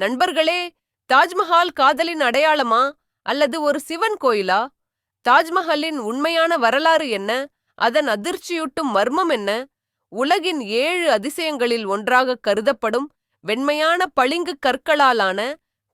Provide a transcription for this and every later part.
நண்பர்களே தாஜ்மஹால் காதலின் அடையாளமா அல்லது ஒரு சிவன் கோயிலா? தாஜ்மஹாலின் உண்மையான வரலாறு என்ன? அதன் அதிர்ச்சியூட்டும் மர்மம் என்ன? உலகின் ஏழு அதிசயங்களில் ஒன்றாக கருதப்படும் வெண்மையான பளிங்கு கற்களாலான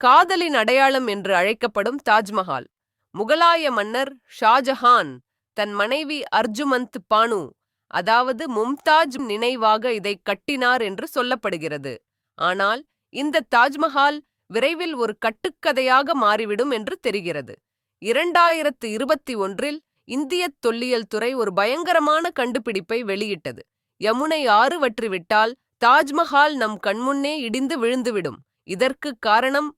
காதலின் அடையாளம் என்று அழைக்கப்படும் தாஜ்மஹால். முகலாய மன்னர் ஷாஜஹான் தன் மனைவி அர்ஜுமந்த் பானு அதாவது மும்தாஜ் நினைவாக இதை கட்டினார் என்று சொல்லப்படுகிறது. ஆனால் இந்த தாஜ்மஹால் விரைவில் ஒரு கட்டுக்கதையாக மாறிவிடும் என்று தெரிகிறது. இரண்டாயிரத்து இருபத்தி ஒன்றில் இந்திய தொல்லியல் துறை ஒரு பயங்கரமான கண்டுபிடிப்பை வெளியிட்டது. யமுனை ஆறு வற்றிவிட்டால் தாஜ்மஹால் நம் கண்முன்னே இடிந்து விழுந்துவிடும். இதற்கு காரணம்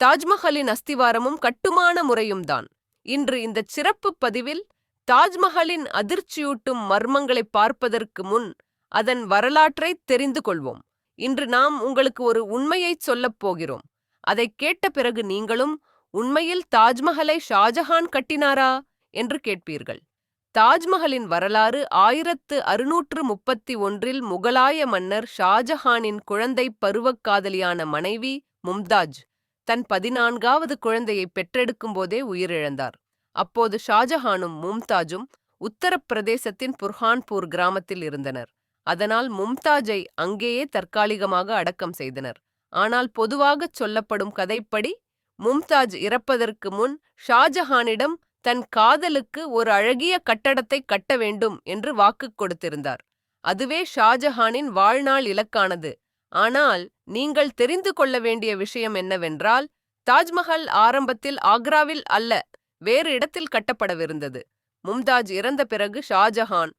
தாஜ்மஹாலின் அஸ்திவாரமும் கட்டுமான முறையும் தான் இன்று இந்த சிறப்பு பதிவில் தாஜ்மஹாலின் அதிர்ச்சியூட்டும் மர்மங்களை பார்ப்பதற்கு முன் அதன் வரலாற்றை தெரிந்து கொள்வோம். இன்று நாம் உங்களுக்கு ஒரு உண்மையைச் சொல்லப் போகிறோம். அதை கேட்ட பிறகு நீங்களும் உண்மையில் தாஜ்மஹலை ஷாஜஹான் கட்டினாரா? என்று கேட்பீர்கள். தாஜ்மஹலின் வரலாறு ஆயிரத்து அறுநூற்று முப்பத்தி ஒன்றில் முகலாய மன்னர் ஷாஜஹானின் குழந்தை பருவக் காதலியான மனைவி மும்தாஜ் தன் பதினான்காவது குழந்தையை பெற்றெடுக்கும் போதே உயிரிழந்தார். அப்போது ஷாஜஹானும் மும்தாஜும் உத்தரப்பிரதேசத்தின் புர்ஹான்பூர் கிராமத்தில் இருந்தனர். அதனால் மும்தாஜை அங்கேயே தற்காலிகமாக அடக்கம் செய்தனர். ஆனால் பொதுவாகச் சொல்லப்படும் கதைப்படி மும்தாஜ் இறப்பதற்கு முன் ஷாஜஹானிடம் தன் காதலுக்கு ஒரு அழகிய கட்டடத்தை கட்ட வேண்டும் என்று வாக்கு கொடுத்திருந்தார். அதுவே ஷாஜஹானின் வாழ்நாள் இலக்கானது. ஆனால் நீங்கள் தெரிந்து கொள்ள வேண்டிய விஷயம் என்னவென்றால் தாஜ்மஹால் ஆரம்பத்தில் ஆக்ராவில் அல்ல வேறு இடத்தில் கட்டப்படவிருந்தது. மும்தாஜ் இறந்த பிறகு ஷாஜஹான்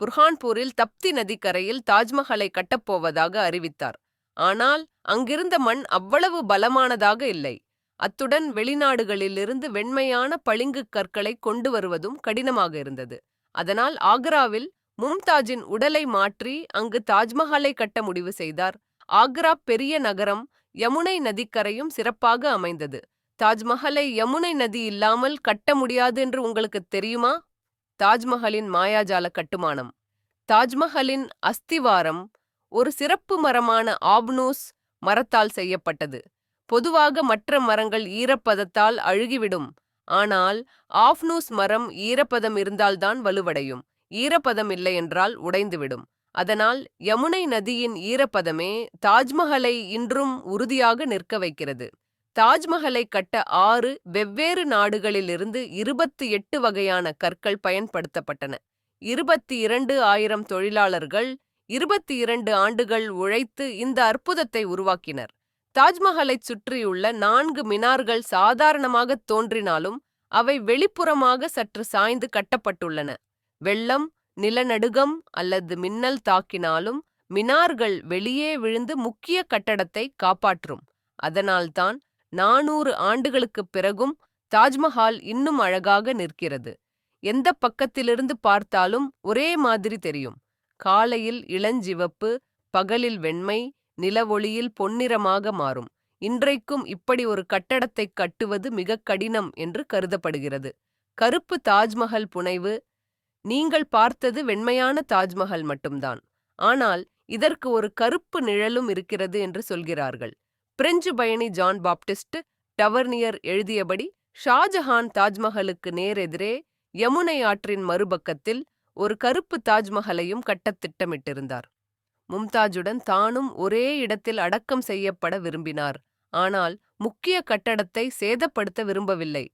புர்ஹான்பூரில் தப்தி நதிக்கரையில் தாஜ்மஹாலை கட்டப்போவதாக அறிவித்தார். ஆனால் அங்கிருந்த மண் அவ்வளவு பலமானதாக இல்லை. அத்துடன் வெளிநாடுகளிலிருந்து வெண்மையான பளிங்கு கற்களை கொண்டு வருவதும் கடினமாக இருந்தது. அதனால் ஆக்ராவில் மும்தாஜின் உடலை மாற்றி அங்கு தாஜ்மஹாலை கட்ட முடிவு செய்தார். ஆக்ரா பெரிய நகரம் யமுனை நதிக்கரையும் சிறப்பாக அமைந்தது. தாஜ்மஹலை யமுனை நதி இல்லாமல் கட்ட முடியாது என்று உங்களுக்கு தெரியுமா? தாஜ்மஹலின் மாயாஜால கட்டுமானம். தாஜ்மஹலின் அஸ்திவாரம் ஒரு சிறப்பு மரமான ஆப்னூஸ் மரத்தால் செய்யப்பட்டது. பொதுவாக மற்ற மரங்கள் ஈரப்பதத்தால் அழுகிவிடும். ஆனால் ஆஃப்னூஸ் மரம் ஈரப்பதம் இருந்தால்தான் வலுவடையும். ஈரப்பதம் இல்லையென்றால் உடைந்துவிடும். அதனால் யமுனை நதியின் ஈரப்பதமே தாஜ்மஹலை இன்றும் உறுதியாக நிற்க வைக்கிறது. தாஜ்மஹலை கட்ட ஆறு வெவ்வேறு நாடுகளிலிருந்து இருபத்தி எட்டு வகையான கற்கள் பயன்படுத்தப்பட்டன. இருபத்தி இரண்டு ஆயிரம் தொழிலாளர்கள் இருபத்தி இரண்டு ஆண்டுகள் உழைத்து இந்த அற்புதத்தை உருவாக்கினர். தாஜ்மஹாலைச் சுற்றியுள்ள நான்கு மினார்கள் சாதாரணமாக தோன்றினாலும் அவை வெளிப்புறமாக சற்று சாய்ந்து கட்டப்பட்டுள்ளன. வெள்ளம் நிலநடுகம் அல்லது மின்னல் தாக்கினாலும் மினார்கள் வெளியே விழுந்து முக்கிய கட்டடத்தை காப்பாற்றும். அதனால்தான் நானூறு ஆண்டுகளுக்குப் பிறகும் தாஜ்மஹால் இன்னும் அழகாக நிற்கிறது. எந்த பக்கத்திலிருந்து பார்த்தாலும் ஒரே மாதிரி தெரியும். காலையில் இளஞ்சிவப்பு பகலில் வெண்மை நிலவொளியில் பொன்னிறமாக மாறும். இன்றைக்கும் இப்படி ஒரு கட்டடத்தைக் கட்டுவது மிகக் கடினம் என்று கருதப்படுகிறது. கருப்பு தாஜ்மஹல் புனைவு நீங்கள் பார்த்தது வெண்மையான தாஜ்மஹல் மட்டும்தான். ஆனால் இதற்கு ஒரு கருப்பு நிழலும் இருக்கிறது என்று சொல்கிறார்கள். பிரெஞ்சு பயணி ஜான் பாப்டிஸ்ட் டவர்னியர் எழுதியபடி ஷாஜஹான் தாஜ்மஹலுக்கு நேரெதிரே யமுனை ஆற்றின் மறுபக்கத்தில் ஒரு கருப்பு தாஜ்மஹலையும் கட்டத் திட்டமிட்டிருந்தார். மும்தாஜுடன் தானும் ஒரே இடத்தில் அடக்கம் செய்யப்பட விரும்பினார். ஆனால் முக்கிய கட்டடத்தை சேதப்படுத்த விரும்பவில்லை.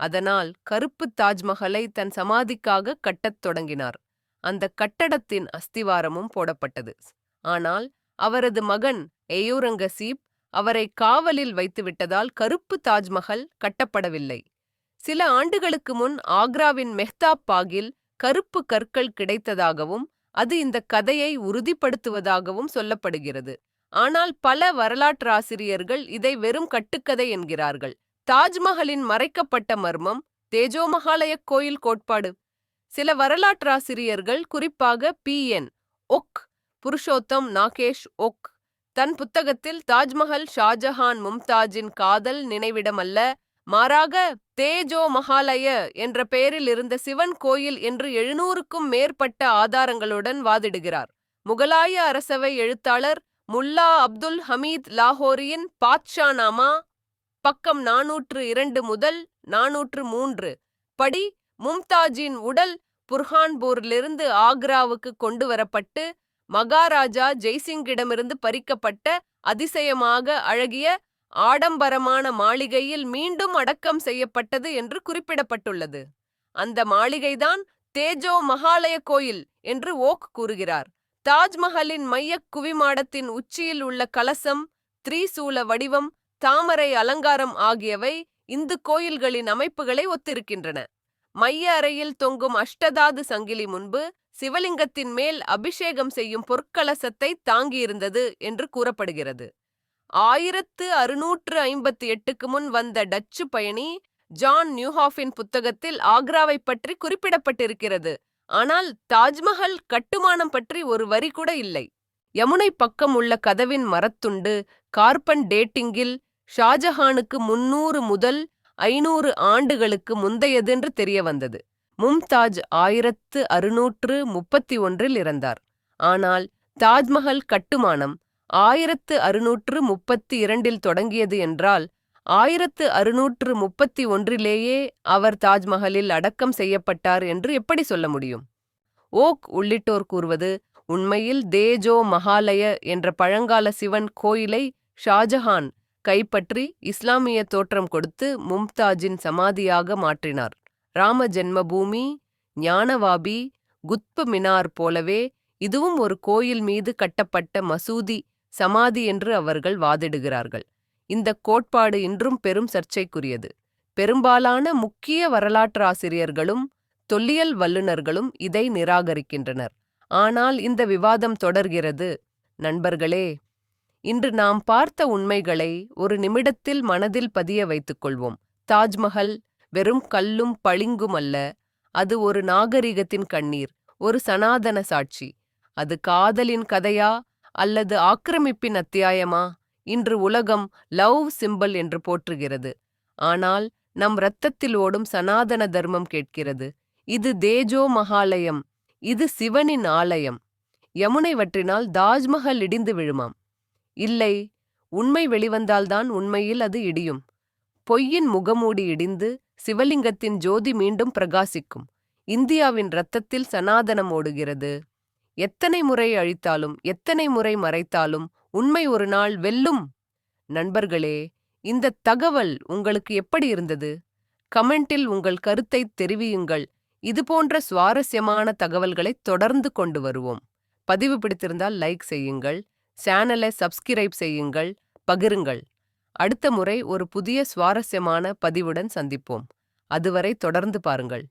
அதனால் கருப்பு தாஜ்மஹலை தன் சமாதிக்காக கட்டத் தொடங்கினார். அந்த கட்டடத்தின் அஸ்திவாரமும் போடப்பட்டது. ஆனால் அவரது மகன் எயூரங்கசீப் அவரை காவலில் வைத்துவிட்டதால் கருப்பு தாஜ்மஹல் கட்டப்படவில்லை. சில ஆண்டுகளுக்கு முன் ஆக்ராவின் மெஹ்தாப் பாகில் கருப்பு கற்கள் கிடைத்ததாகவும் அது இந்த கதையை உறுதிப்படுத்துவதாகவும் சொல்லப்படுகிறது. ஆனால் பல வரலாற்றாசிரியர்கள் இதை வெறும் கட்டுக்கதை என்கிறார்கள். தாஜ்மஹலின் மறைக்கப்பட்ட மர்மம் தேஜோமகாலய கோயில் கோட்பாடு. சில வரலாற்றாசிரியர்கள் குறிப்பாக பி. என். ஒக். புருஷோத்தம் நாகேஷ் ஒக். தன் புத்தகத்தில் தாஜ்மஹல் ஷாஜஹான் மும்தாஜின் காதல் நினைவிடமல்ல மாறாக தேஜோ மகாலய என்ற பெயரில் இருந்த சிவன் கோயில் என்று எழுநூறுக்கும் மேற்பட்ட ஆதாரங்களுடன் வாதிடுகிறார். முகலாய அரசவை எழுத்தாளர் முல்லா அப்துல் ஹமீத் லாஹோரியின் பாத்ஷானாமா பக்கம் நாநூற்று இரண்டு முதல் நாநூற்று மூன்று படி மும்தாஜின் உடல் புர்ஹான்பூரிலிருந்து ஆக்ராவுக்கு கொண்டு வரப்பட்டு மகாராஜா ஜெய்சிங்கிடமிருந்து பறிக்கப்பட்ட அதிசயமாக அழகிய ஆடம்பரமான மாளிகையில் மீண்டும் அடக்கம் செய்யப்பட்டது என்று குறிப்பிடப்பட்டுள்ளது. அந்த மாளிகைதான் தேஜோ மகாலய கோயில் என்று ஓக் கூறுகிறார். தாஜ்மஹலின் மையக் குவிமாடத்தின் உச்சியில் உள்ள கலசம் த்ரீசூல வடிவம் தாமரை அலங்காரம் ஆகியவை இந்து கோயில்களின் அமைப்புகளை ஒத்திருக்கின்றன. மைய அறையில் தொங்கும் அஷ்டதாது சங்கிலி முன்பு சிவலிங்கத்தின் மேல் அபிஷேகம் செய்யும் பொற்கலசத்தை தாங்கியிருந்தது என்று கூறப்படுகிறது. ஆயிரத்து அறுநூற்று ஐம்பத்தி எட்டுக்கு முன் வந்த டச்சு பயணி ஜான் நியூஹாஃபின் புத்தகத்தில் ஆக்ராவை பற்றி குறிப்பிடப்பட்டிருக்கிறது. ஆனால் தாஜ்மஹல் கட்டுமானம் பற்றி ஒரு வரி கூட இல்லை. யமுனை பக்கம் உள்ள கதவின் மரத்துண்டு கார்பன் டேட்டிங்கில் ஷாஜஹானுக்கு முன்னூறு முதல் ஐநூறு ஆண்டுகளுக்கு முந்தையதென்று தெரிய வந்தது மும்தாஜ் ஆயிரத்து அறுநூற்று முப்பத்தி ஒன்றில் இறந்தார். ஆனால் தாஜ்மஹல் கட்டுமானம் ஆயிரத்து அறுநூற்று முப்பத்தி இரண்டில் தொடங்கியது என்றால் ஆயிரத்து அறுநூற்று முப்பத்தி ஒன்றிலேயே அவர் தாஜ்மஹலில் அடக்கம் செய்யப்பட்டார் என்று எப்படி சொல்ல முடியும்? ஓக் உள்ளிட்டோர் கூறுவது உண்மையில் தேஜோ மகாலய என்ற பழங்கால சிவன் கோயிலை ஷாஜஹான் கைப்பற்றி இஸ்லாமிய தோற்றம் கொடுத்து மும்தாஜின் சமாதியாக மாற்றினார். ராம ஜென்மபூமி ஞானவாபி குத்ப மினார் போலவே இதுவும் ஒரு கோயில் மீது கட்டப்பட்ட மசூதி சமாதி என்று அவர்கள் வாதிடுகிறார்கள். இந்த கோட்பாடு இன்றும் பெரும் சர்ச்சைக்குரியது. பெரும்பாலான முக்கிய வரலாற்றாசிரியர்களும் தொல்லியல் வல்லுநர்களும் இதை நிராகரிக்கின்றனர். ஆனால் இந்த விவாதம் தொடர்கிறது. நண்பர்களே இன்று நாம் பார்த்த உண்மைகளை ஒரு நிமிடத்தில் மனதில் பதிய வைத்துக் கொள்வோம். தாஜ்மஹல் வெறும் கல்லும் பளிங்கும் அல்ல. அது ஒரு நாகரிகத்தின் கண்ணீர் ஒரு சனாதன சாட்சி. அது காதலின் கதையா அல்லது ஆக்கிரமிப்பின் அத்தியாயமா? இன்று உலகம் லவ் சிம்பல் என்று போற்றுகிறது. ஆனால் நம் இரத்தத்தில் ஓடும் சனாதன தர்மம் கேட்கிறது. இது தேஜோ மகாலயம். இது சிவனின் ஆலயம். யமுனை வற்றினால் தாஜ்மஹல் இடிந்து விழுமாம். இல்லை உண்மை வெளிவந்தால்தான் உண்மையில் அது இடியும். பொய்யின் முகமூடி இடிந்து சிவலிங்கத்தின் ஜோதி மீண்டும் பிரகாசிக்கும். இந்தியாவின் இரத்தத்தில் சனாதனம் ஓடுகிறது. எத்தனை முறை அழித்தாலும் எத்தனை முறை மறைத்தாலும் உண்மை ஒரு நாள் வெல்லும். நண்பர்களே இந்த தகவல் உங்களுக்கு எப்படி இருந்தது? கமெண்டில் உங்கள் கருத்தை தெரிவியுங்கள். இதுபோன்ற சுவாரஸ்யமான தகவல்களை தொடர்ந்து கொண்டு வருவோம். பதிவு பிடித்திருந்தால் லைக் செய்யுங்கள். சேனலை சப்ஸ்கிரைப் செய்யுங்கள். பகிருங்கள். அடுத்த முறை ஒரு புதிய சுவாரஸ்யமான பதிவுடன் சந்திப்போம். அதுவரை தொடர்ந்து பாருங்கள்.